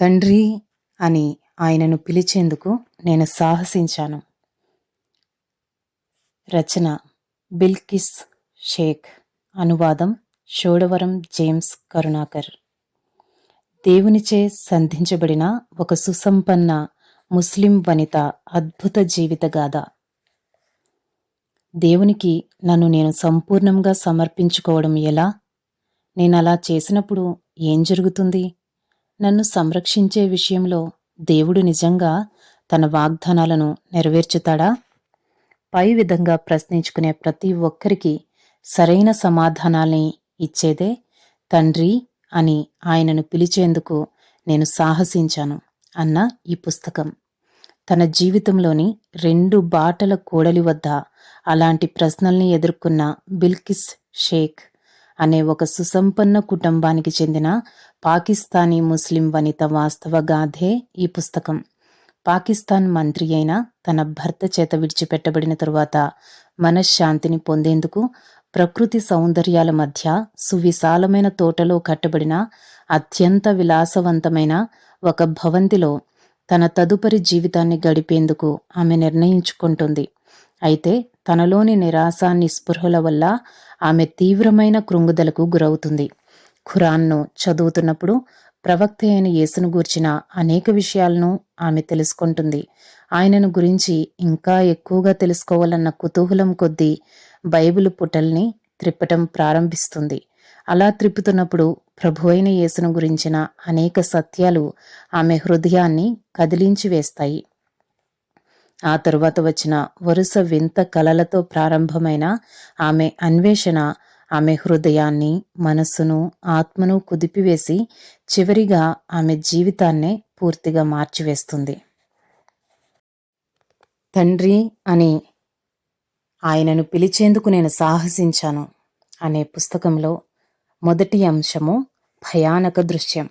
తండ్రి అని ఆయనను పిలిచేందుకు నేను సాహసించాను. రచన బిల్కిస్ షేక్. అనువాదం షోడవరం జేమ్స్ కరుణాకర్. దేవునిచే సంధించబడిన ఒక సుసంపన్న ముస్లిం వనిత అద్భుత జీవితగాథ దేవునికి నన్ను నేను సంపూర్ణంగా సమర్పించుకోవడం ఎలా? నేను అలా చేసినప్పుడు ఏం జరుగుతుంది? నన్ను సంరక్షించే విషయంలో దేవుడు నిజంగా తన వాగ్దానాలను నెరవేర్చుతాడా? పై విధంగా ప్రశ్నించుకునే ప్రతి ఒక్కరికి సరైన సమాధానాల్ని ఇచ్చేదే తండ్రి అని ఆయనను పిలిచేందుకు నేను సాహసించాను అన్న ఈ పుస్తకం. తన జీవితంలోని రెండు బాటల కూడలి వద్ద అలాంటి ప్రశ్నల్ని ఎదుర్కొన్న బిల్కిస్ షేక్ అనే ఒక సుసంపన్న కుటుంబానికి చెందిన పాకిస్తానీ ముస్లిం వనిత వాస్తవ గాథే ఈ పుస్తకం. పాకిస్తాన్ మంత్రి అయిన తన భర్త చేత విడిచిపెట్టబడిన తరువాత మనశ్శాంతిని పొందేందుకు ప్రకృతి సౌందర్యాల మధ్య సువిశాలమైన తోటలో కట్టబడిన అత్యంత విలాసవంతమైన ఒక భవంతిలో తన తదుపరి జీవితాన్ని గడిపేందుకు ఆమె నిర్ణయించుకుంటుంది. అయితే తనలోని నిరాశ నిస్పృహల వల్ల ఆమె తీవ్రమైన కృంగుదలకు గురవుతుంది. ఖురాన్ను చదువుతున్నప్పుడు ప్రవక్త అయిన యేసును గూర్చిన అనేక విషయాలను ఆమె తెలుసుకుంటుంది. ఆయనను గురించి ఇంకా ఎక్కువగా తెలుసుకోవాలన్న కుతూహలం కొద్దీ బైబిల్ పుటల్ని త్రిప్పటం ప్రారంభిస్తుంది. అలా త్రిప్పుతున్నప్పుడు ప్రభు అయిన యేసును గురించిన అనేక సత్యాలు ఆమె హృదయాన్ని కదిలించి వేస్తాయి. ఆ తరువాత వచ్చిన వరుస వింత కలలతో ప్రారంభమైన ఆమె అన్వేషణ ఆమె హృదయాన్ని మనస్సును ఆత్మను కుదిపివేసి చివరిగా ఆమె జీవితాన్నే పూర్తిగా మార్చివేస్తుంది. తండ్రి అని ఆయనను పిలిచేందుకు నేను సాహసించాను అనే పుస్తకంలో మొదటి అంశము భయానక దృశ్యం.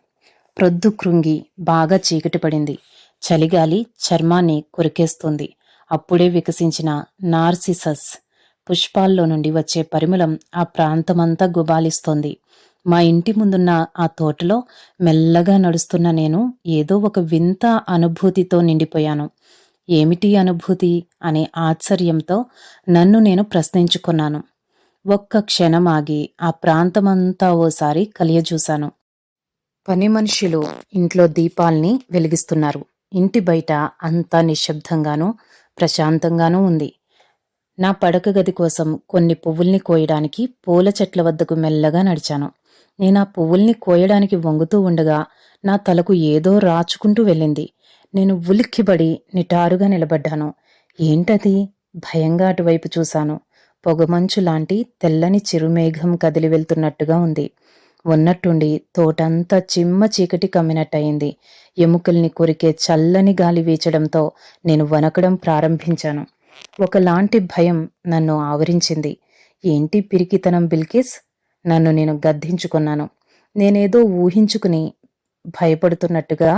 ప్రొద్దు కృంగి బాగా చీకటి పడింది. చలిగాలి చర్మాన్ని కొరికేస్తుంది. అప్పుడే వికసించిన నార్సిసస్ పుష్పాల్లో నుండి వచ్చే పరిమళం ఆ ప్రాంతమంతా గుబాలిస్తోంది. మా ఇంటి ముందున్న ఆ తోటలో మెల్లగా నడుస్తున్న నేను ఏదో ఒక వింత అనుభూతితో నిండిపోయాను. ఏమిటి అనుభూతి అనే ఆశ్చర్యంతో నన్ను నేను ప్రశ్నించుకున్నాను. ఒక్క క్షణం ఆగి ఆ ప్రాంతమంతా ఓసారి కలియజూశాను. పని మనుషులు ఇంట్లో దీపాల్ని వెలిగిస్తున్నారు. ఇంటి బయట అంతా నిశ్శబ్దంగానూ ప్రశాంతంగానూ ఉంది. నా పడక గది కోసం కొన్ని పువ్వుల్ని కోయడానికి పూల చెట్ల వద్దకు మెల్లగా నడిచాను. నేను ఆ పువ్వుల్ని కోయడానికి వంగుతూ ఉండగా నా తలకు ఏదో రాచుకుంటూ వెళ్ళింది. నేను ఉలిక్కిబడి నిటారుగా నిలబడ్డాను. ఏంటది? భయంగా అటువైపు చూశాను. పొగమంచు లాంటి తెల్లని చిరుమేఘం కదిలి వెళ్తున్నట్టుగా ఉంది. ఉన్నట్టుండి తోటంతా చిమ్మ చీకటి కమ్మినట్టయింది. ఎముకల్ని కొరికే చల్లని గాలి వీచడంతో నేను వనకడం ప్రారంభించాను. ఒకలాంటి భయం నన్ను ఆవరించింది. ఏంటి పిరికితనం బిల్కిస్? నన్ను నేను గద్దించుకున్నాను. నేనేదో ఊహించుకుని భయపడుతున్నట్టుగా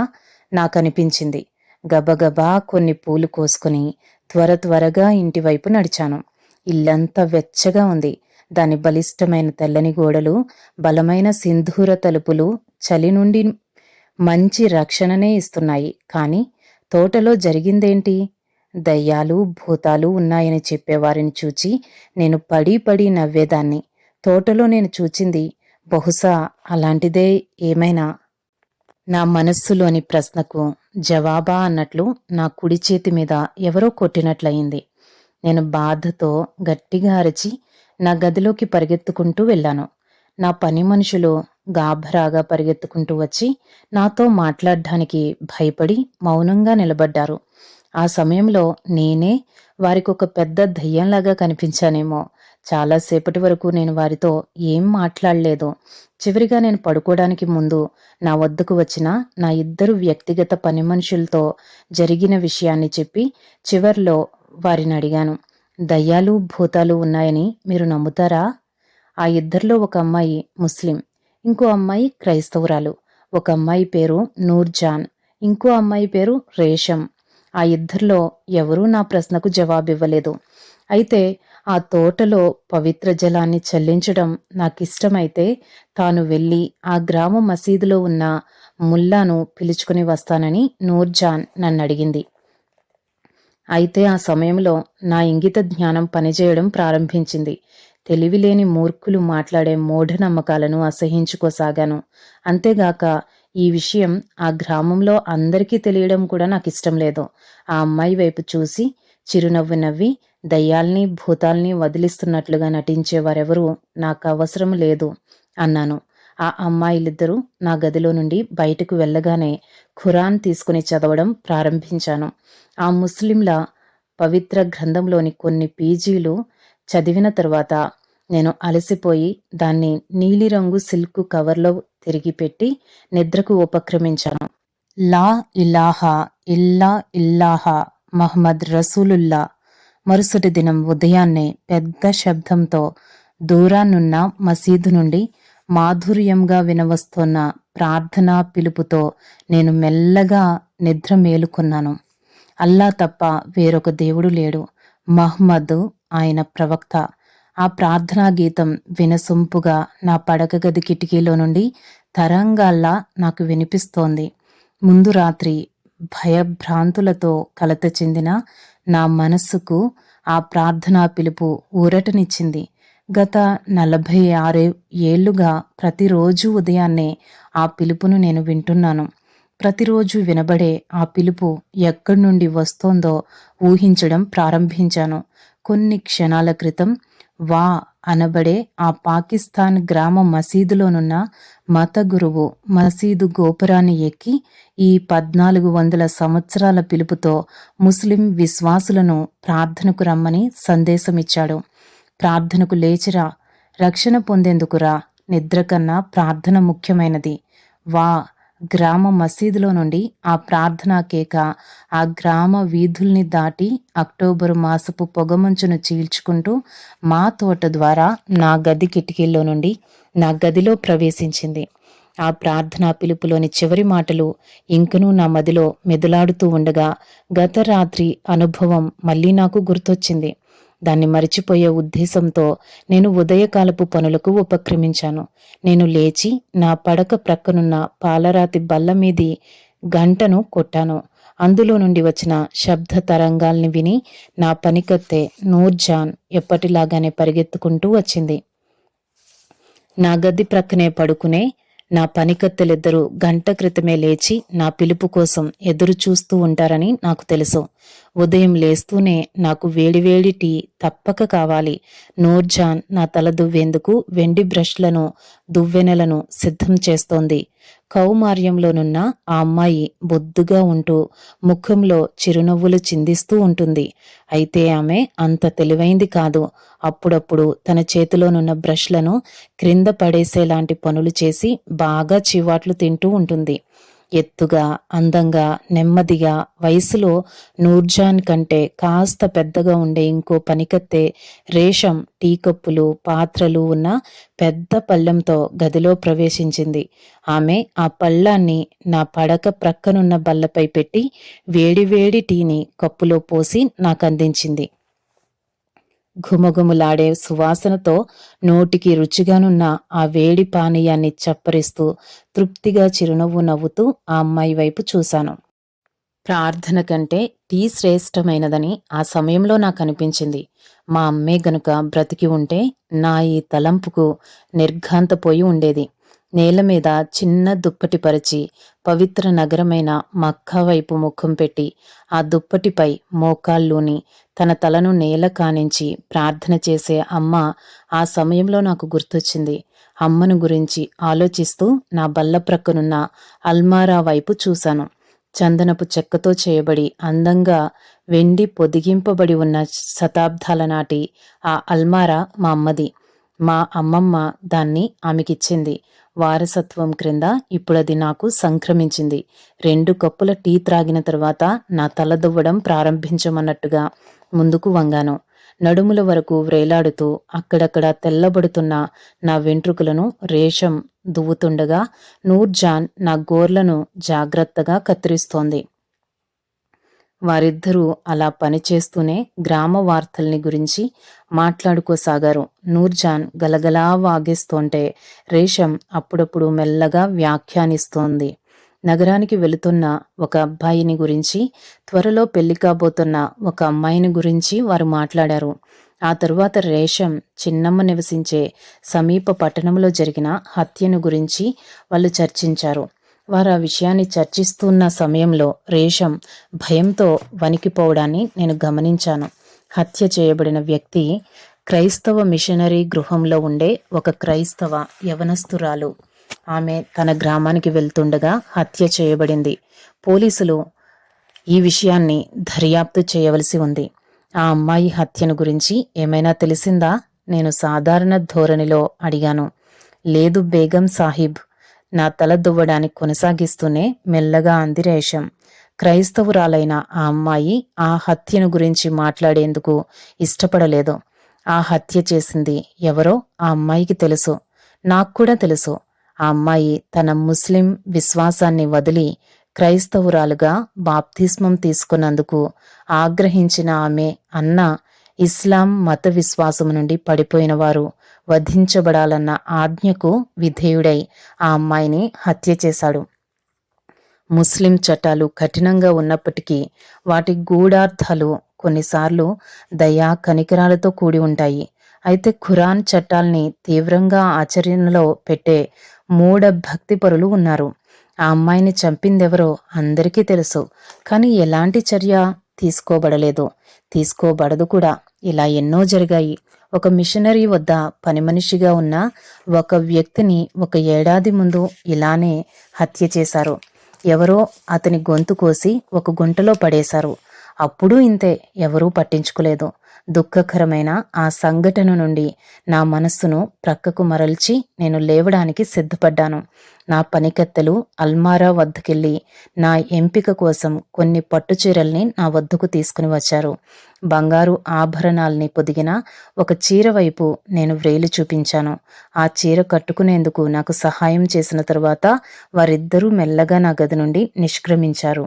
నాకు అనిపించింది గబగబా కొన్ని పూలు కోసుకుని త్వర త్వరగా ఇంటివైపు నడిచాను. ఇల్లంతా వెచ్చగా ఉంది. దాని బలిష్టమైన తెల్లని గోడలు బలమైన సింధూర తలుపులు చలి నుండి మంచి రక్షణనే ఇస్తున్నాయి. కానీ తోటలో జరిగిందేంటి? దయ్యాలు భూతాలు ఉన్నాయని చెప్పేవారిని చూచి నేను పడి పడి నవ్వేదాన్ని. తోటలో నేను చూచింది బహుశా అలాంటిదే ఏమైనా? నా మనస్సులోని ప్రశ్నకు జవాబా అన్నట్లు నా కుడి చేతి మీద ఎవరో కొట్టినట్లయింది. నేను బాధతో గట్టిగా అరచి నా గదిలోకి పరిగెత్తుకుంటూ వెళ్ళాను. నా పని మనుషులు గాభరాగా పరిగెత్తుకుంటూ వచ్చి నాతో మాట్లాడడానికి భయపడి మౌనంగా నిలబడ్డారు. ఆ సమయంలో నేనే వారికి ఒక పెద్ద దయ్యంలాగా కనిపించానేమో. చాలాసేపటి వరకు నేను వారితో ఏం మాట్లాడలేదు. చివరిగా నేను పడుకోవడానికి ముందు నా వద్దకు వచ్చిన నా ఇద్దరు వ్యక్తిగత పని మనుషులతో జరిగిన విషయాన్ని చెప్పి చివర్లో వారిని అడిగాను. దయ్యాలు భూతాలు ఉన్నాయని మీరు నమ్ముతారా? ఆ ఇద్దరిలో ఒక అమ్మాయి ముస్లిం ఇంకో అమ్మాయి క్రైస్తవురాలు. ఒక అమ్మాయి పేరు నూర్జాన్ ఇంకో అమ్మాయి పేరు రేషం. ఆ ఇద్దరిలో ఎవరూ నా ప్రశ్నకు జవాబివ్వలేదు. అయితే ఆ తోటలో పవిత్ర జలాన్ని చెల్లించడం నాకిష్టమైతే తాను వెళ్ళి ఆ గ్రామ మసీదులో ఉన్న ముల్లాను పిలుచుకుని వస్తానని నూర్జాన్ నన్ను అడిగింది అయితే ఆ సమయంలో నా ఇంగిత జ్ఞానం పనిచేయడం ప్రారంభించింది. తెలివిలేని మూర్ఖులు మాట్లాడే మూఢనమ్మకాలను అసహించుకోసాగాను. అంతేగాక ఈ విషయం ఆ గ్రామంలో అందరికీ తెలియడం కూడా నాకు ఇష్టం లేదు. ఆ అమ్మాయి వైపు చూసి చిరునవ్వు నవ్వి దయ్యాల్ని భూతాల్ని వదిలిస్తున్నట్లుగా నటించేవారెవరూ నాకు అవసరం లేదు అన్నాను. ఆ అమ్మాయిలిద్దరూ నా గదిలో నుండి బయటకు వెళ్ళగానే ఖురాన్ తీసుకుని చదవడం ప్రారంభించాను. ఆ ముస్లింల పవిత్ర గ్రంథంలోని కొన్ని పీజీలు చదివిన తర్వాత నేను అలసిపోయి దాన్ని నీలిరంగు సిల్క్ కవర్లో తిరిగి పెట్టి నిద్రకు ఉపక్రమించాను. లా ఇలాహా ఇల్లా ఇల్లాహా మహమ్మద్ రసూలుల్లా. మరుసటి దినం ఉదయాన్నే పెద్ద శబ్దంతో దూరాన్నున్న మసీదు నుండి మాధుర్యంగా వినవస్తోన్న ప్రార్థనా పిలుపుతో నేను మెల్లగా నిద్ర మేలుకున్నాను. అల్లా తప్ప వేరొక దేవుడు లేడు. మహ్మద్ ఆయన ప్రవక్త. ఆ ప్రార్థనా గీతం వినసొంపుగా నా పడక గది కిటికీలో నుండి తరంగాల్లా నాకు వినిపిస్తోంది. ముందు రాత్రి భయభ్రాంతులతో కలత చెందిన నా మనస్సుకు ఆ ప్రార్థనా పిలుపు ఊరటనిచ్చింది. గత నలభై ఆరు ఏళ్ళుగా ప్రతిరోజు ఉదయాన్నే ఆ పిలుపును నేను వింటున్నాను. ప్రతిరోజు వినబడే ఆ పిలుపు ఎక్కడి నుండి వస్తోందో ఊహించడం ప్రారంభించాను. కొన్ని క్షణాల క్రితం వా అనబడే ఆ పాకిస్తాన్ గ్రామ మసీదులోనున్న మత గురువు మసీదు గోపురాన్ని ఎక్కి ఈ పద్నాలుగు వందల సంవత్సరాల పిలుపుతో ముస్లిం విశ్వాసులను ప్రార్థనకు రమ్మని సందేశమిచ్చాడు. ప్రార్థనకు లేచిరా రక్షణ పొందేందుకురా. నిద్ర కన్నా ప్రార్థన ముఖ్యమైనది. వా గ్రామ మసీదులో నుండి ఆ ప్రార్థనా కేక ఆ గ్రామ వీధుల్ని దాటి అక్టోబరు మాసపు పొగమంచును చీల్చుకుంటూ మా తోట ద్వారా నా గది కిటికీల్లో నుండి నా గదిలో ప్రవేశించింది. ఆ ప్రార్థనా పిలుపులోని చివరి మాటలు ఇంకనూ నా మదిలో మెదులాడుతూ ఉండగా గత రాత్రి అనుభవం మళ్ళీ నాకు గుర్తొచ్చింది. దాన్ని మరిచిపోయే ఉద్దేశంతో నేను ఉదయకాలపు పనులకు ఉపక్రమించాను. నేను లేచి నా పడక ప్రక్కనున్న పాలరాతి బల్ల మీది గంటను కొట్టాను. అందులో నుండి వచ్చిన శబ్ద తరంగాల్ని విని నా పనికత్తే నూర్జాన్ ఎప్పటిలాగానే పరిగెత్తుకుంటూ వచ్చింది. నా గది ప్రక్కనే పడుకునే నా పనికత్తెలిద్దరూ గంట క్రితమే లేచి నా పిలుపు కోసం ఎదురు చూస్తూ ఉంటారని నాకు తెలుసు. ఉదయం లేస్తూనే నాకు వేడివేడి టీ తప్పక కావాలి. నూర్జాన్ నా తల దువ్వేందుకు వెండి బ్రష్లను దువ్వెనలను సిద్ధం చేస్తోంది. కౌమార్యంలోనున్న ఆ అమ్మాయి బొద్దుగా ఉంటూ ముఖంలో చిరునవ్వులు చిందిస్తూ ఉంటుంది. అయితే ఆమె అంత తెలివైంది కాదు. అప్పుడప్పుడు తన చేతిలోనున్న బ్రష్లను క్రింద పడేసేలాంటి పనులు చేసి బాగా చివాట్లు తింటూ ఉంటుంది. ఎత్తుగా అందంగా నెమ్మదిగా వయసులో నూర్జాన్ కంటే కాస్త పెద్దగా ఉండే ఇంకో పనికత్తే రేషం టీ కప్పులు పాత్రలు ఉన్న పెద్ద పళ్ళెంతో గదిలో ప్రవేశించింది. ఆమె ఆ పళ్ళాన్ని నా పడక ప్రక్కనున్న బల్లపై పెట్టి వేడివేడి టీని కప్పులో పోసి నాకు అందించింది ఘుమఘుములాడే సువాసనతో నోటికి రుచిగానున్న ఆ వేడి పానీయాన్ని చప్పరిస్తూ తృప్తిగా చిరునవ్వు నవ్వుతూ ఆ అమ్మాయి వైపు చూశాను. ప్రార్థన కంటే టీ శ్రేష్టమైనదని ఆ సమయంలో నాకు అనిపించింది. మా అమ్మే గనుక బ్రతికి ఉంటే నా ఈ తలంపుకు నిర్ఘాంతపోయి ఉండేది. నేల మీద చిన్న దుప్పటి పరిచి పవిత్ర నగరమైన మక్కా వైపు ముఖం పెట్టి ఆ దుప్పటిపై మోకాల్లోని తన తలను నేల కానించి ప్రార్థన చేసే అమ్మ ఆ సమయంలో నాకు గుర్తొచ్చింది. అమ్మను గురించి ఆలోచిస్తూ నా బల్ల ప్రక్కనున్న అల్మారా వైపు చూశాను. చందనపు చెక్కతో చేయబడి అందంగా వెండి పొదిగింపబడి ఉన్న శతాబ్దాల నాటి ఆ అల్మారా మా అమ్మది. మా అమ్మమ్మ దాన్ని ఆమెకిచ్చింది. వారసత్వం క్రింద ఇప్పుడది నాకు సంక్రమించింది. రెండు కప్పుల టీ త్రాగిన తర్వాత నా తల దువ్వడం ప్రారంభించమన్నట్టుగా ముందుకు వంగాను. నడుముల వరకు వ్రేలాడుతూ అక్కడక్కడ తెల్లబడుతున్న నా వెంట్రుకలను రేషం దువ్వుతుండగా నూర్జాన్ నా గోర్లను జాగ్రత్తగా కత్తిరిస్తోంది. వారిద్దరూ అలా పనిచేస్తూనే గ్రామ వార్తల్ని గురించి మాట్లాడుకోసాగారు. నూర్జాన్ గలగలా వాగేస్తోంటే రేషం అప్పుడప్పుడు మెల్లగా వ్యాఖ్యానిస్తోంది. నగరానికి వెళుతున్న ఒక అబ్బాయిని గురించి త్వరలో పెళ్ళి కాబోతున్న ఒక అమ్మాయిని గురించి వారు మాట్లాడారు. ఆ తరువాత రేషం చిన్నమ్మ నివసించే సమీప పట్టణంలో జరిగిన హత్యను గురించి వాళ్ళు చర్చించారు. వారు ఆ విషయాన్ని చర్చిస్తున్న సమయంలో రేషం భయంతో వణికిపోవడాన్ని నేను గమనించాను. హత్య చేయబడిన వ్యక్తి క్రైస్తవ మిషనరీ గృహంలో ఉండే ఒక క్రైస్తవ యవనస్తురాలు. ఆమె తన గ్రామానికి వెళ్తుండగా హత్య చేయబడింది. పోలీసులు ఈ విషయాన్ని దర్యాప్తు చేయవలసి ఉంది. ఆ అమ్మాయి హత్యను గురించి ఏమైనా తెలిసిందా? నేను సాధారణ ధోరణిలో అడిగాను. లేదు బేగం సాహిబ్ నా తల దువ్వడానికి కొనసాగిస్తూనే మెల్లగా అంది రేషం. క్రైస్తవురాలైన ఆ అమ్మాయి ఆ హత్యను గురించి మాట్లాడేందుకు ఇష్టపడలేదు. ఆ హత్య చేసింది ఎవరో ఆ అమ్మాయికి తెలుసు. నాకు కూడా తెలుసు. ఆ అమ్మాయి తన ముస్లిం విశ్వాసాన్ని వదిలి క్రైస్తవురాలుగా బాప్తిస్మం తీసుకున్నందుకు ఆగ్రహించిన ఆమె అన్న ఇస్లాం మత విశ్వాసము నుండి పడిపోయినవారు వధించబడాలన్న ఆజ్ఞకు విధేయుడై ఆ అమ్మాయిని హత్య చేశాడు. ముస్లిం చట్టాలు కఠినంగా ఉన్నప్పటికీ వాటి గూఢార్థాలు కొన్నిసార్లు దయా కనికరాలతో కూడి ఉంటాయి. అయితే ఖురాన్ చట్టాల్ని తీవ్రంగా ఆచరణలో పెట్టే మూఢ భక్తిపరులు ఉన్నారు. ఆ అమ్మాయిని చంపిందెవరో అందరికీ తెలుసు కానీ ఎలాంటి చర్య తీసుకోబడలేదు. తీసుకోబడదు కూడా. ఇలా ఎన్నో జరిగాయి. ఒక మిషనరీ వద్ద పని మనిషిగా ఉన్న ఒక వ్యక్తిని ఒక ఏడాది ముందు ఇలానే హత్య చేశారు. ఎవరో అతని గొంతు కోసి ఒక గుంటలో పడేశారు. అప్పుడు ఇంతే ఎవరూ పట్టించుకోలేదు. దుఃఖకరమైన ఆ సంఘటన నుండి నా మనస్సును ప్రక్కకు మరల్చి నేను లేవడానికి సిద్ధపడ్డాను. నా పనికత్తెలు అల్మారా వద్దకెళ్ళి నా ఎంపిక కోసం కొన్ని పట్టుచీరల్ని నా వద్దకు తీసుకుని వచ్చారు. బంగారు ఆభరణాల్ని పొదిగిన ఒక చీర వైపు నేను వ్రేలు చూపించాను. ఆ చీర కట్టుకునేందుకు నాకు సహాయం చేసిన తరువాత వారిద్దరూ మెల్లగా నా గది నుండి నిష్క్రమించారు.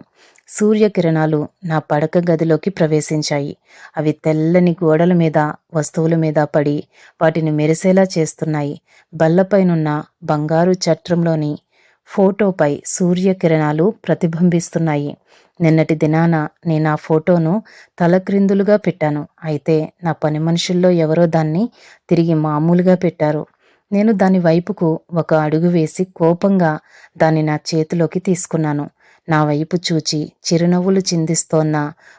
సూర్యకిరణాలు నా పడక గదిలోకి ప్రవేశించాయి. అవి తెల్లని గోడల మీద వస్తువుల మీద పడి వాటిని మెరిసేలా చేస్తున్నాయి. బల్లపైనున్న బంగారు చట్రంలోని ఫోటోపై సూర్యకిరణాలు ప్రతిబింబిస్తున్నాయి. నిన్నటి దినాన నేను ఆ ఫోటోను తలక్రిందులుగా పెట్టాను. అయితే నా పని మనుషుల్లో ఎవరో దాన్ని తిరిగి మామూలుగా పెట్టారు. నేను దాని వైపుకు ఒక అడుగు వేసి కోపంగా దాన్ని నా చేతిలోకి తీసుకున్నాను. నా వైపు చూచి చిరునవ్వులు చిందిస్తోన్న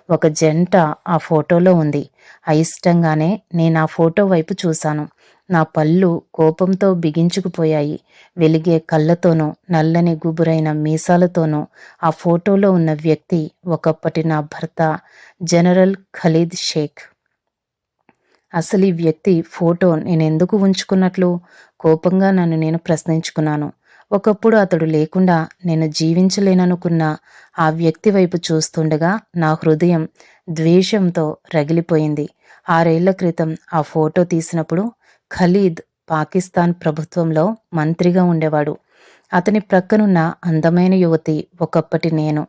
ఒక జంట ఆ ఫోటోలో ఉంది. అయిష్టంగానే నేను ఆ ఫోటో వైపు చూశాను. నా పళ్ళు కోపంతో బిగించుకుపోయాయి. వెలిగే కళ్ళతోనూ నల్లని గుబురైన మీసాలతోనూ ఆ ఫోటోలో ఉన్న వ్యక్తి ఒకప్పటి నా భర్త జనరల్ ఖలీద్ షేక్. అసలు ఈ వ్యక్తి ఫోటో నేను ఎందుకు ఉంచుకున్నట్లు కోపంగా నన్ను నేను ప్రశ్నించుకున్నాను. ఒకప్పుడు అతడు లేకుండా నేను జీవించలేననుకున్న ఆ వ్యక్తి వైపు చూస్తుండగా నా హృదయం ద్వేషంతో రగిలిపోయింది. ఆరేళ్ళ క్రితం ఆ ఫోటో తీసినప్పుడు ఖలీద్ పాకిస్తాన్ ప్రభుత్వంలో మంత్రిగా ఉండేవాడు. అతని ప్రక్కనున్న అందమైన యువతి ఒకప్పటి నేను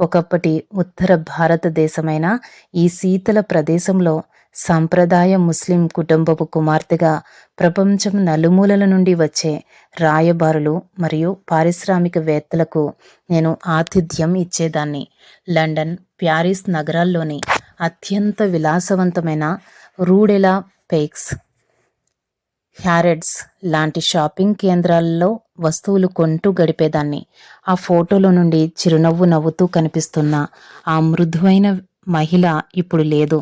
ఒకప్పటి ఉత్తర భారతదేశమైన ఈ శీతల ప్రదేశంలో సంప్రదాయ ముస్లిం కుటుంబపు కుమార్తెగా ప్రపంచం నలుమూలల నుండి వచ్చే రాయబారులు మరియు పారిశ్రామికవేత్తలకు నేను ఆతిథ్యం ఇచ్చేదాన్ని. లండన్ ప్యారిస్ నగరాల్లోని అత్యంత విలాసవంతమైన రూడెలా పేక్స్ హ్యారెడ్స్ లాంటి షాపింగ్ కేంద్రాల్లో వస్తువులు కొంటూ గడిపేదాన్ని. ఆ ఫోటోలో నుండి చిరునవ్వు నవ్వుతూ కనిపిస్తున్న ఆ మృదువైన మహిళ ఇప్పుడు లేదు.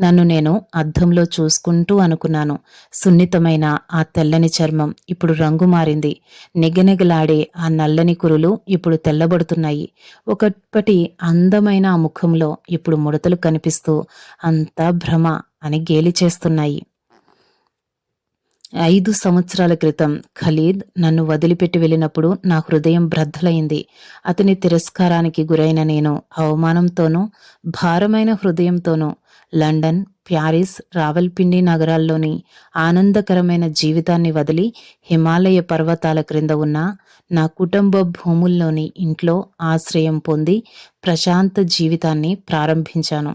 నన్ను నేను అద్దంలో చూసుకుంటూ అనుకున్నాను. సున్నితమైన ఆ తెల్లని చర్మం ఇప్పుడు రంగు మారింది. నెగనెగలాడే ఆ నల్లని కురులు ఇప్పుడు తెల్లబడుతున్నాయి. ఒకప్పటి అందమైన ఆ ముఖంలో ఇప్పుడు ముడతలు కనిపిస్తూ అంతా భ్రమ అని గేలి చేస్తున్నాయి. ఐదు సంవత్సరాల క్రితం ఖలీద్ నన్ను వదిలిపెట్టి వెళ్ళినప్పుడు నా హృదయం బ్రద్దలైంది అతని తిరస్కారానికి గురైన నేను అవమానంతోనూ భారమైన హృదయంతోనూ లండన్ ప్యారిస్ రావల్పిండి నగరాల్లోని ఆనందకరమైన జీవితాన్ని వదిలి హిమాలయ పర్వతాల క్రింద ఉన్న నా కుటుంబ భూముల్లోని ఇంట్లో ఆశ్రయం పొంది ప్రశాంత జీవితాన్ని ప్రారంభించాను.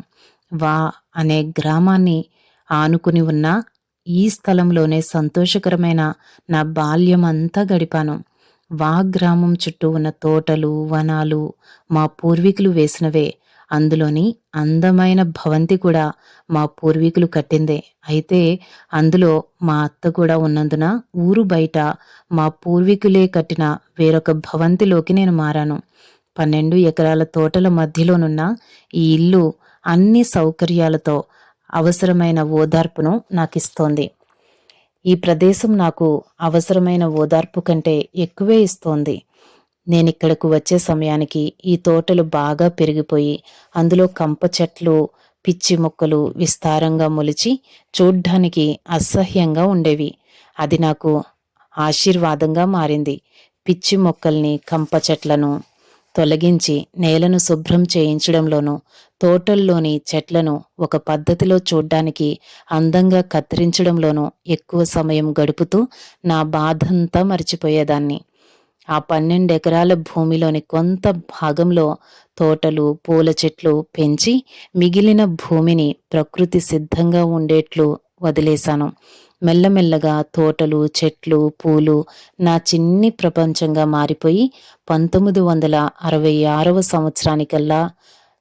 వా అనే గ్రామాన్ని ఆనుకుని ఉన్న ఈ స్థలంలోనే సంతోషకరమైన నా బాల్యమంతా గడిపాను. వా గ్రామం చుట్టూ ఉన్న తోటలు వనాలు మా పూర్వీకులు వేసినవే. అందులోని అందమైన భవంతి కూడా మా పూర్వీకులు కట్టిందే. అయితే అందులో మా అత్త కూడా ఉన్నందున ఊరు బయట మా పూర్వీకులే కట్టిన వేరొక భవంతిలోకి నేను మారాను. పన్నెండు ఎకరాల తోటల మధ్యలోనున్న ఈ ఇల్లు అన్ని సౌకర్యాలతో అవసరమైన ఓదార్పును నాకు ఇస్తోంది ఈ ప్రదేశం నాకు అవసరమైన ఓదార్పు కంటే ఎక్కువే ఇస్తోంది. నేనిక్కడకు వచ్చే సమయానికి ఈ తోటలు బాగా పెరిగిపోయి అందులో కంప చెట్లు పిచ్చి మొక్కలు విస్తారంగా మొలిచి చూడ్డానికి అసహ్యంగా ఉండేవి. అది నాకు ఆశీర్వాదంగా మారింది. పిచ్చి మొక్కల్ని కంప చెట్లను తొలగించి నేలను శుభ్రం చేయించడంలోనూ తోటల్లోని చెట్లను ఒక పద్ధతిలో చూడ్డానికి అందంగా కత్తిరించడంలోనూ ఎక్కువ సమయం గడుపుతూ నా బాధంతా మర్చిపోయేదాన్ని. ఆ పన్నెండు ఎకరాల భూమిలోని కొంత భాగంలో తోటలు పూల చెట్లు పెంచి మిగిలిన భూమిని ప్రకృతి సిద్ధంగా ఉండేట్లు వదిలేశాను. మెల్లమెల్లగా తోటలు చెట్లు పూలు నా చిన్ని ప్రపంచంగా మారిపోయి పంతొమ్మిది వందల అరవై ఆరవ సంవత్సరానికల్లా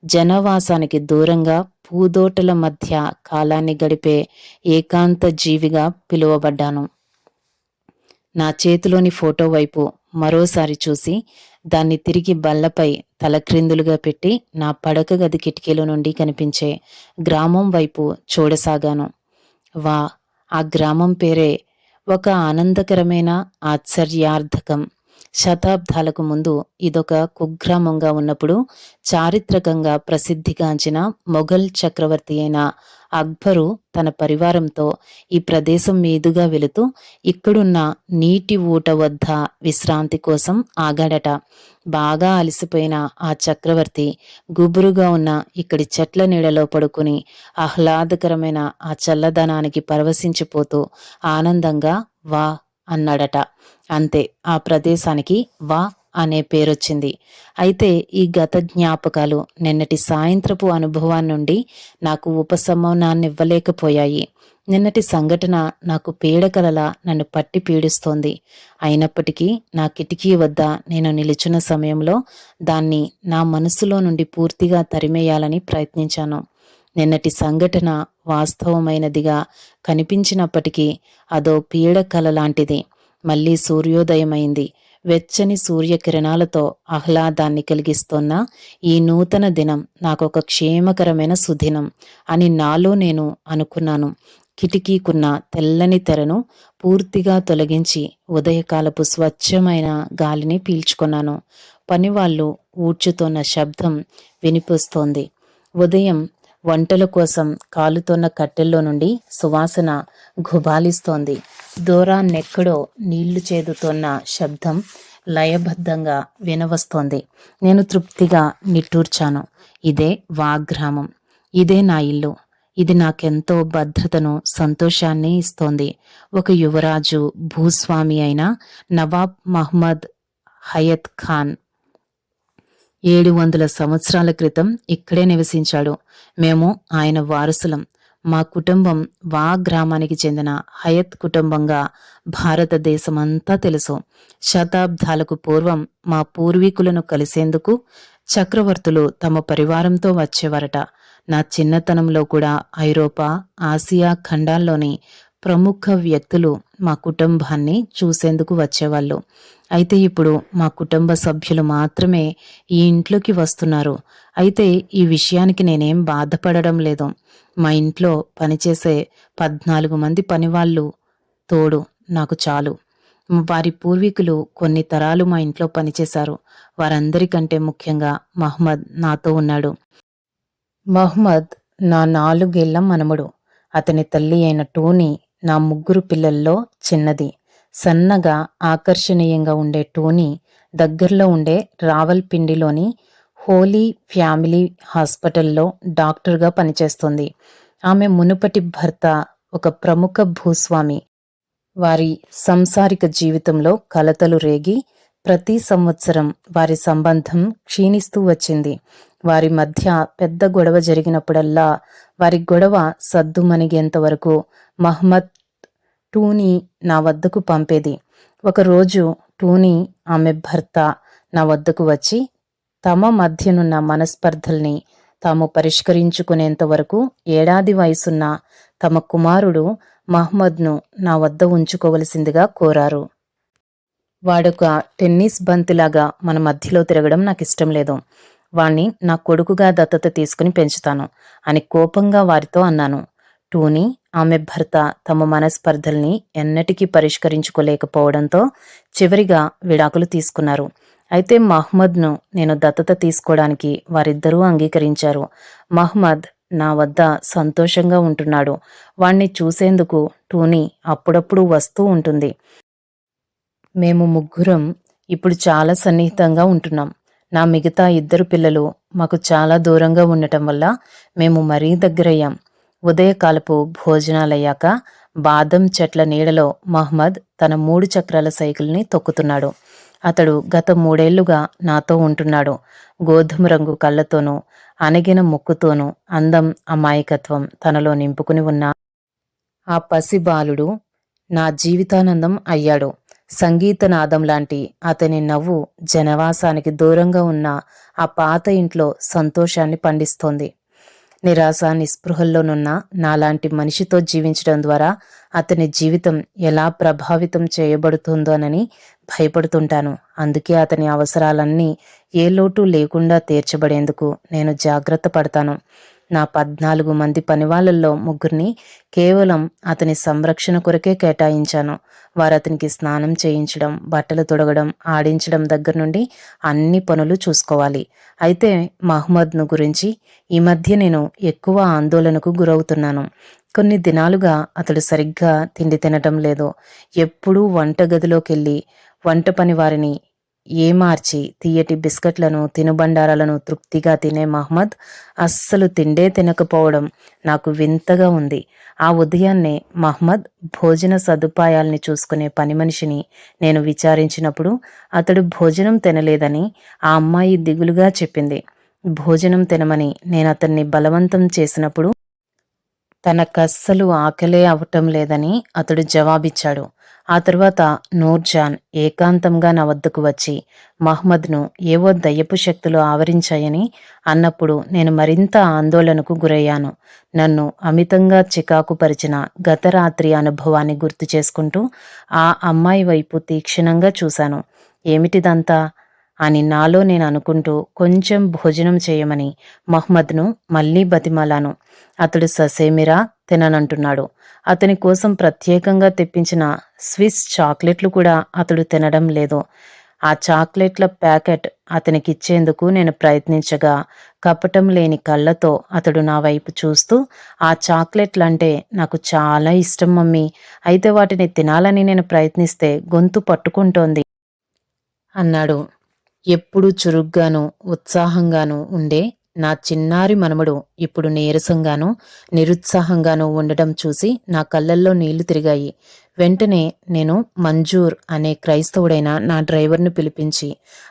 జనవాసానికి దూరంగా పూదోటల మధ్య కాలాన్ని గడిపే ఏకాంత జీవిగా పిలువబడ్డాను. నా చేతిలోని ఫోటో వైపు మరోసారి చూసి దాన్ని తిరిగి బల్లపై తలక్రిందులుగా పెట్టి నా పడక గది కిటికీల నుండి కనిపించే గ్రామం వైపు చూడసాగాను. వా ఆ గ్రామం పేరే ఒక ఆనందకరమైన ఆశ్చర్యార్థకం. శతాబ్దాలకు ముందు ఇదొక కుగ్రామంగా ఉన్నప్పుడు చారిత్రకంగా ప్రసిద్ధిగాంచిన మొఘల్ చక్రవర్తి అయిన అక్బరు తన పరివారంతో ఈ ప్రదేశం మీదుగా వెళుతూ ఇక్కడున్న నీటి ఊట వద్ద విశ్రాంతి కోసం ఆగాడట. బాగా అలసిపోయిన ఆ చక్రవర్తి గుబురుగా ఉన్న ఇక్కడి చెట్ల నీడలో పడుకుని ఆహ్లాదకరమైన ఆ చల్లదనానికి పరవశించిపోతూ ఆనందంగా వా అన్నాడట. అంతే ఆ ప్రదేశానికి వా అనే పేరొచ్చింది. అయితే ఈ గత జ్ఞాపకాలు నిన్నటి సాయంత్రపు అనుభవాన్ని నుండి నాకు ఉపశమనాన్నివ్వలేకపోయాయి. నిన్నటి సంఘటన నాకు పీడకలలా నన్ను పట్టి పీడిస్తోంది. అయినప్పటికీ నా కిటికీ వద్ద నేను నిలిచిన సమయంలో దాన్ని నా మనసులో నుండి పూర్తిగా తరిమేయాలని ప్రయత్నించాను. నిన్నటి సంఘటన వాస్తవమైనదిగా కనిపించినప్పటికీ అదో పీడకల లాంటిది. మళ్ళీ సూర్యోదయమైంది. వెచ్చని సూర్యకిరణాలతో ఆహ్లాదాన్ని కలిగిస్తున్న ఈ నూతన దినం నాకొక క్షేమకరమైన సుదినం అని నాలో నేను అనుకున్నాను. కిటికీకున్న తెల్లని తెరను పూర్తిగా తొలగించి ఉదయకాలపు స్వచ్ఛమైన గాలిని పీల్చుకున్నాను. పనివాళ్ళు ఊడ్చుతోన్న శబ్దం వినిపిస్తోంది. ఉదయం వంటల కోసం కాలుతోన్న కట్టెల్లో నుండి సువాసన గుబాలిస్తోంది. దూరాన్నెక్కడో నీళ్ళు చేదుతోన్న శబ్దం లయబద్ధంగా వినవస్తోంది. నేను తృప్తిగా నిట్టూర్చాను. ఇదే వాగ్రామం. ఇదే నా ఇల్లు. ఇది నాకెంతో భద్రతను సంతోషాన్ని ఇస్తోంది. ఒక యువరాజు భూస్వామి అయిన నవాబ్ మహ్మద్ హయత్ ఖాన్. ఏడు వందల సంవత్సరాల క్రితం ఇక్కడే నివసించాడు. మేము ఆయన వారసులం. మా కుటుంబం వా గ్రామానికి చెందిన హయత్ కుటుంబంగా భారతదేశమంతా తెలుసు. శతాబ్దాలకు పూర్వం మా పూర్వీకులను కలిసేందుకు చక్రవర్తులు తమ పరివారంతో వచ్చేవారట. నా చిన్నతనంలో కూడా ఐరోపా ఆసియా ఖండాల్లోని ప్రముఖ వ్యక్తులు మా కుటుంబాన్ని చూసేందుకు వచ్చేవాళ్ళు. అయితే ఇప్పుడు మా కుటుంబ సభ్యులు మాత్రమే ఈ ఇంట్లోకి వస్తున్నారు. అయితే ఈ విషయానికి నేనేం బాధపడడం లేదు. మా ఇంట్లో పనిచేసే పద్నాలుగు మంది పనివాళ్ళు తోడు నాకు చాలు. వారి పూర్వీకులు కొన్ని తరాలు మా ఇంట్లో పనిచేశారు. వారందరికంటే ముఖ్యంగా మహమ్మద్ నాతో ఉన్నాడు. మహమ్మద్ నా నాలుగేళ్ళ మనముడు. అతని తల్లి అయిన టోనీ నా ముగ్గురు పిల్లల్లో చిన్నది. సన్నగా ఆకర్షణీయంగా ఉండే టోనీ దగ్గరలో ఉండే రావల్పిండిలోని హోలీ ఫ్యామిలీ హాస్పిటల్లో డాక్టర్గా పనిచేస్తుంది. ఆమె మునుపటి భర్త ఒక ప్రముఖ భూస్వామి. వారి సంసారిక జీవితంలో కలతలు రేగి ప్రతి సంవత్సరం వారి సంబంధం క్షీణిస్తూ వచ్చింది. వారి మధ్య పెద్ద గొడవ జరిగినప్పుడల్లా వారి గొడవ సద్దుమణిగేంతవరకు మహమ్మద్ టూని నా వద్దకు పంపేది. ఒకరోజు టూనీ ఆమె భర్త నా వద్దకు వచ్చి తమ మధ్యనున్న మనస్పర్ధల్ని తాము పరిష్కరించుకునేంత వరకు ఏడాది వయసున్న తమ కుమారుడు మహ్మద్ను నా వద్ద ఉంచుకోవలసిందిగా కోరారు. వాడొక టెన్నిస్ బంతిలాగా మన మధ్యలో తిరగడం నాకు ఇష్టం లేదు. వాణ్ణి నా కొడుకుగా దత్తత తీసుకుని పెంచుతాను అని కోపంగా వారితో అన్నాను. టూనీ ఆమె భర్త తమ మనస్పర్ధల్ని ఎన్నటికీ పరిష్కరించుకోలేకపోవడంతో చివరిగా విడాకులు తీసుకున్నారు. అయితే మహ్మద్ను నేను దత్తత తీసుకోవడానికి వారిద్దరూ అంగీకరించారు. మహ్మద్ నా వద్ద సంతోషంగా ఉంటున్నాడు. వాణ్ణి చూసేందుకు టూని అప్పుడప్పుడు వస్తూ ఉంటుంది. మేము ముగ్గురం ఇప్పుడు చాలా సన్నిహితంగా ఉంటున్నాం. నా మిగతా ఇద్దరు పిల్లలు మాకు చాలా దూరంగా ఉండటం వల్ల మేము మరీ దగ్గరయ్యాం. ఉదయకాలపు భోజనాలయ్యాక బాదం చెట్ల నీడలో మహ్మద్ తన మూడు చక్రాల సైకిల్ని తొక్కుతున్నాడు. అతడు గత మూడేళ్ళుగా నాతో ఉంటున్నాడు. గోధుమ రంగు కళ్ళతోనూ అణగిన ముక్కుతోనూ అందం అమాయకత్వం తనలో నింపుకుని ఉన్న ఆ పసి బాలుడు నా జీవితానందం అయ్యాడు. సంగీతనాదం లాంటి అతని నవ్వు జనవాసానికి దూరంగా ఉన్న ఆ పాత ఇంట్లో సంతోషాన్ని పండిస్తోంది. నిరాశ నిస్పృహల్లోనున్న నాలాంటి మనిషితో జీవించడం ద్వారా అతని జీవితం ఎలా ప్రభావితం చేయబడుతుందోనని భయపడుతుంటాను. అందుకే అతని అవసరాలన్నీ ఏ లోటు లేకుండా తీర్చబడేందుకు నేను జాగ్రత్త పడతాను. నా పద్నాలుగు మంది పనివాళ్ళల్లో ముగ్గురిని కేవలం అతని సంరక్షణ కొరకే కేటాయించాను. వారు అతనికి స్నానం చేయించడం బట్టలు తొడగడం ఆడించడం దగ్గర నుండి అన్ని పనులు చూసుకోవాలి. అయితే మహమ్మద్ను గురించి ఈ మధ్య నేను ఎక్కువ ఆందోళనకు గురవుతున్నాను. కొన్ని దినాలుగా అతడు సరిగ్గా తిండి తినటం లేదు. ఎప్పుడూ వంటగదిలోకి వెళ్ళి వంట పని వారిని ఏమార్చి తీయటి బిస్కెట్లను తినుబండారాలను తృప్తిగా తినే మహమ్మద్ అస్సలు తిండే తినకపోవడం నాకు వింతగా ఉంది. ఆ ఉదయాన్నే మహమ్మద్ భోజన సదుపాయాల్ని చూసుకునే పని మనిషిని నేను విచారించినప్పుడు అతడు భోజనం తినలేదని ఆ అమ్మాయి దిగులుగా చెప్పింది. భోజనం తినమని నేను అతన్ని బలవంతం చేసినప్పుడు తనకస్సలు ఆకలే అవటం లేదని అతడు జవాబిచ్చాడు. ఆ తరువాత నూర్జాన్ ఏకాంతంగా నా వద్దకు వచ్చి మహ్మద్ను ఏవో దయ్యపు శక్తులు ఆవరించాయని అన్నప్పుడు నేను మరింత ఆందోళనకు గురయ్యాను. నన్ను అమితంగా చికాకు పరిచిన గత రాత్రి అనుభవాన్ని గుర్తు చేసుకుంటూ ఆ అమ్మాయి వైపు తీక్షణంగా చూశాను. ఏమిటిదంతా? అని నాలో నేను అనుకుంటూ కొంచెం భోజనం చేయమని మహ్మద్ను మళ్ళీ బతిమాలాను. అతడు ససేమిరా తిననంటున్నాడు. అతని కోసం ప్రత్యేకంగా తెప్పించిన స్విస్ చాక్లెట్లు కూడా అతడు తినడం లేదు. ఆ చాక్లెట్ల ప్యాకెట్ అతనికిచ్చేందుకు నేను ప్రయత్నించగా కపటం లేని కళ్ళతో అతడు నా వైపు చూస్తూ ఆ చాక్లెట్లంటే నాకు చాలా ఇష్టం మమ్మీ. అయితే వాటిని తినాలని నేను ప్రయత్నిస్తే గొంతు పట్టుకుంటోంది అన్నాడు. ఎప్పుడూ చురుగ్గాను ఉత్సాహంగాను ఉండే నా చిన్నారి మనమడు ఇప్పుడు నీరసంగాను నిరుత్సాహంగానూ ఉండటం చూసి నా కళ్ళల్లో నీళ్ళు తిరిగాయి. వెంటనే నేను మంజూర్ అనే క్రైస్తవుడైన నా డ్రైవర్ను పిలిపించి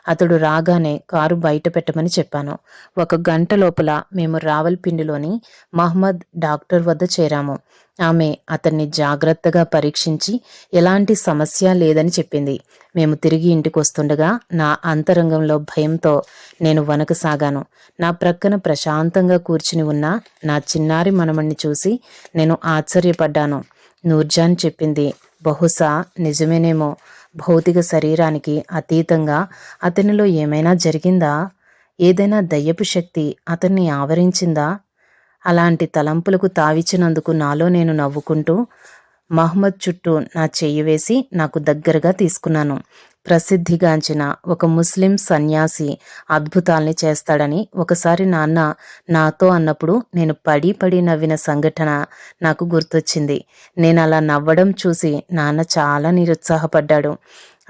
అతడు రాగానే కారు బయట పెట్టమని చెప్పాను. ఒక గంట లోపల మేము రావల్పిండిలోని మహమ్మద్ డాక్టర్ వద్ద చేరాము. ఆమె అతన్ని జాగ్రత్తగా పరీక్షించి ఎలాంటి సమస్య లేదని చెప్పింది. మేము తిరిగి ఇంటికి వస్తుండగా నా అంతరంగంలో భయంతో నేను వనకసాగాను నా ప్రక్కన ప్రశాంతంగా కూర్చుని ఉన్న నా చిన్నారి మనమణ్ణి చూసి నేను ఆశ్చర్యపడ్డాను. నూర్జాన్ చెప్పింది. బహుశా నిజమేనేమో. భౌతిక శరీరానికి అతీతంగా అతనిలో ఏమైనా జరిగిందా? ఏదైనా దయ్యపు శక్తి అతన్ని ఆవరించిందా? అలాంటి తలంపులకు తావిచ్చినందుకు నాలో నేను నవ్వుకుంటూ మహమ్మద్ చుట్టూ నా చెయ్యి వేసి నాకు దగ్గరగా తీసుకున్నాను. ప్రసిద్ధిగాంచిన ఒక ముస్లిం సన్యాసి అద్భుతాల్ని చేస్తాడని ఒకసారి నాన్న నాతో అన్నప్పుడు నేను పడి పడి నవ్విన సంఘటన నాకు గుర్తొచ్చింది. నేను అలా నవ్వడం చూసి నాన్న చాలా నిరుత్సాహపడ్డాడు.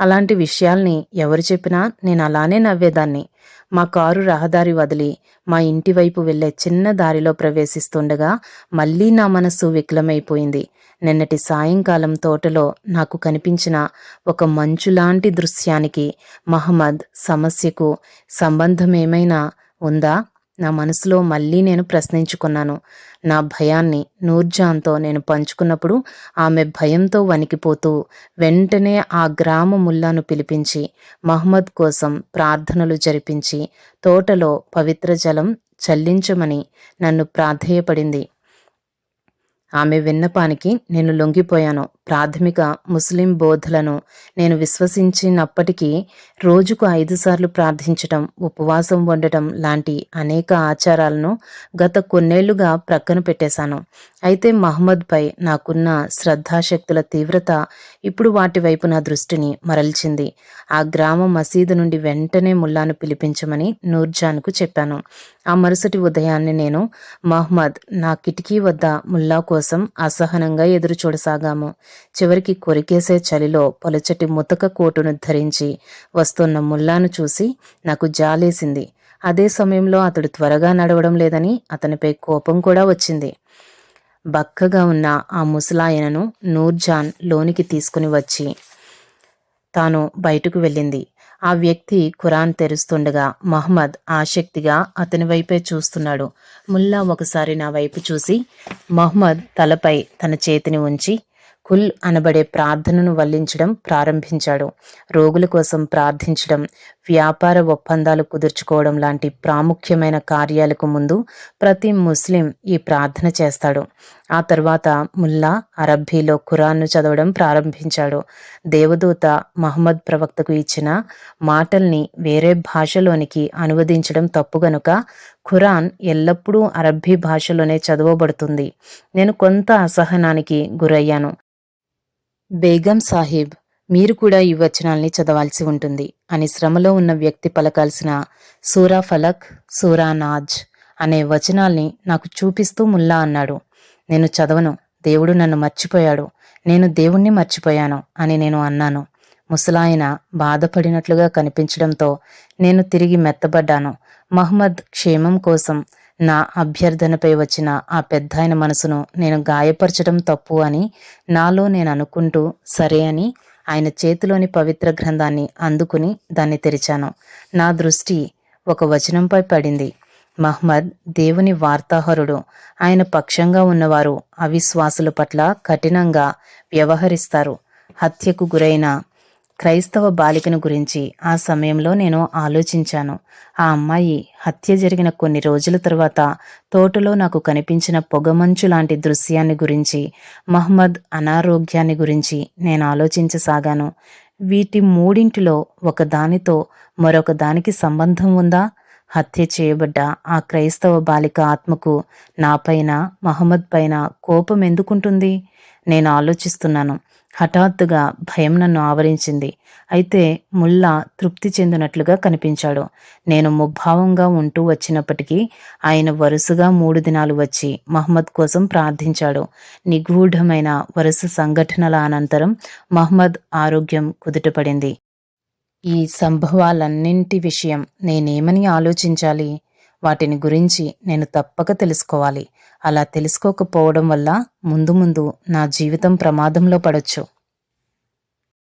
అలాంటి విషయాల్ని ఎవరు చెప్పినా నేను అలానే నవ్వేదాన్ని. మా కారు రహదారి వదిలి మా ఇంటి వైపు వెళ్ళే చిన్న దారిలో ప్రవేశిస్తుండగా మళ్ళీ నా మనస్సు వికలమైపోయింది. నిన్నటి సాయంకాలం తోటలో నాకు కనిపించిన ఒక మంచులాంటి దృశ్యానికి మహమ్మద్ సమస్యకు సంబంధమేమైనా ఉందా? నా మనసులో మళ్ళీ నేను ప్రశ్నించుకున్నాను. నా భయాన్ని నూర్జాన్తో నేను పంచుకున్నప్పుడు ఆమె భయంతో వణికిపోతూ వెంటనే ఆ గ్రామ ముల్లాను పిలిపించి మహమ్మద్ కోసం ప్రార్థనలు జరిపించి తోటలో పవిత్ర జలం చల్లించమని నన్ను ప్రాధేయపడింది. ఆమె విన్నపానికి నేను లొంగిపోయాను. ప్రాథమిక ముస్లిం బోధలను నేను విశ్వసించినప్పటికీ రోజుకు ఐదు సార్లు ప్రార్థించటం ఉపవాసం ఉండటం లాంటి అనేక ఆచారాలను గత కొన్నేళ్ళుగా ప్రక్కన పెట్టేశాను. అయితే మహమ్మద్పై నాకున్న శ్రద్ధాశక్తుల తీవ్రత ఇప్పుడు వాటి వైపు నా దృష్టిని మరల్చింది. ఆ గ్రామ మసీదు నుండి వెంటనే ముల్లాను పిలిపించమని నూర్జాన్కు చెప్పాను. ఆ మరుసటి ఉదయాన్నే నేను మహమ్మద్ నా కిటికీ వద్ద ముల్లా కోసం అసహనంగా ఎదురు చూడసాగాము చివరికి కొరికేసే చలిలో పొలచటి ముతక కోటును ధరించి వస్తున్న ముల్లాను చూసి నాకు జాలేసింది. అదే సమయంలో అతడు త్వరగా నడవడం లేదని అతనిపై కోపం కూడా వచ్చింది. బక్కగా ఉన్న ఆ ముసలాయనను నూర్జాన్ లోనికి తీసుకుని వచ్చి తాను బయటకు వెళ్ళింది. ఆ వ్యక్తి ఖురాన్ తెరుస్తుండగా మహమ్మద్ ఆసక్తిగా అతని వైపే చూస్తున్నాడు. ముల్లా ఒకసారి నా వైపు చూసి మహమ్మద్ తలపై తన చేతిని ఉంచి కుల్ అనబడే ప్రార్థనను వల్లించడం ప్రారంభించాడు. రోగుల కోసం ప్రార్థించడం వ్యాపార ఒప్పందాలు కుదుర్చుకోవడం లాంటి ప్రాముఖ్యమైన కార్యాలకు ముందు ప్రతి ముస్లిం ఈ ప్రార్థన చేస్తాడు. ఆ తర్వాత ముల్లా అరబ్బీలో ఖురాన్ను చదవడం ప్రారంభించాడు. దేవదూత మహమ్మద్ ప్రవక్తకు ఇచ్చిన మాటల్ని వేరే భాషలోనికి అనువదించడం తప్పు గనుక ఖురాన్ ఎల్లప్పుడూ అరబ్బీ భాషలోనే చదవబడుతుంది. నేను కొంత అసహనానికి గురయ్యాను. బేగం సాహిబ్ మీరు కూడా ఈ వచనాల్ని చదవాల్సి ఉంటుంది అని శ్రమలో ఉన్న వ్యక్తి పలకాల్సిన సూరా ఫలక్ సూరా నాజ్ అనే వచనాల్ని నాకు చూపిస్తూ ముల్లా అన్నాడు. నేను చదవను దేవుడు నన్ను మర్చిపోయాడు నేను దేవుణ్ణి మర్చిపోయాను అని నేను అన్నాను. ముసలాయన బాధపడినట్లుగా కనిపించడంతో నేను తిరిగి మెత్తబడ్డాను. మహమ్మద్ క్షేమం కోసం నా అభ్యర్థనపై వచ్చిన ఆ పెద్దాయన మనసును నేను గాయపరచడం తప్పు అని నాలో నేను అనుకుంటూ సరే అని ఆయన చేతిలోని పవిత్ర గ్రంథాన్ని అందుకుని దాన్ని తెరిచాను. నా దృష్టి ఒక వచనంపై పడింది. మహ్మద్ దేవుని వార్తాహరుడు. ఆయన పక్షంగా ఉన్నవారు అవిశ్వాసుల పట్ల కఠినంగా వ్యవహరిస్తారు. హత్యకు గురైన క్రైస్తవ బాలికను గురించి ఆ సమయంలో నేను ఆలోచించాను. ఆ అమ్మాయి హత్య జరిగిన కొన్ని రోజుల తర్వాత తోటలో నాకు కనిపించిన పొగమంచు లాంటి దృశ్యాన్ని గురించి మహమ్మద్ అనారోగ్యాన్ని గురించి నేను ఆలోచించసాగాను. వీటి మూడింటిలో ఒకదానితో మరొక దానికి సంబంధం ఉందా? హత్య చేయబడ్డ ఆ క్రైస్తవ బాలిక ఆత్మకు నాపైన మహమ్మద్ పైన కోపం ఎందుకుంటుంది? నేను ఆలోచిస్తున్నాను. హఠాత్తుగా భయం నన్ను ఆవరించింది. అయితే ముల్లా తృప్తి చెందినట్లుగా కనిపించాడు. నేను ముభావంగా ఉంటూ వచ్చినప్పటికీ ఆయన వరుసగా మూడు దినాలు వచ్చి మహమ్మద్ కోసం ప్రార్థించాడు. నిగూఢమైన వరుస సంఘటనల అనంతరం మహమ్మద్ ఆరోగ్యం కుదుటపడింది. ఈ సంభవాలన్నింటి విషయం నేనేమని ఆలోచించాలి? వాటిని గురించి నేను తప్పక తెలుసుకోవాలి. అలా తెలుసుకోకపోవడం వల్ల ముందు ముందు నా జీవితం ప్రమాదంలో పడొచ్చు.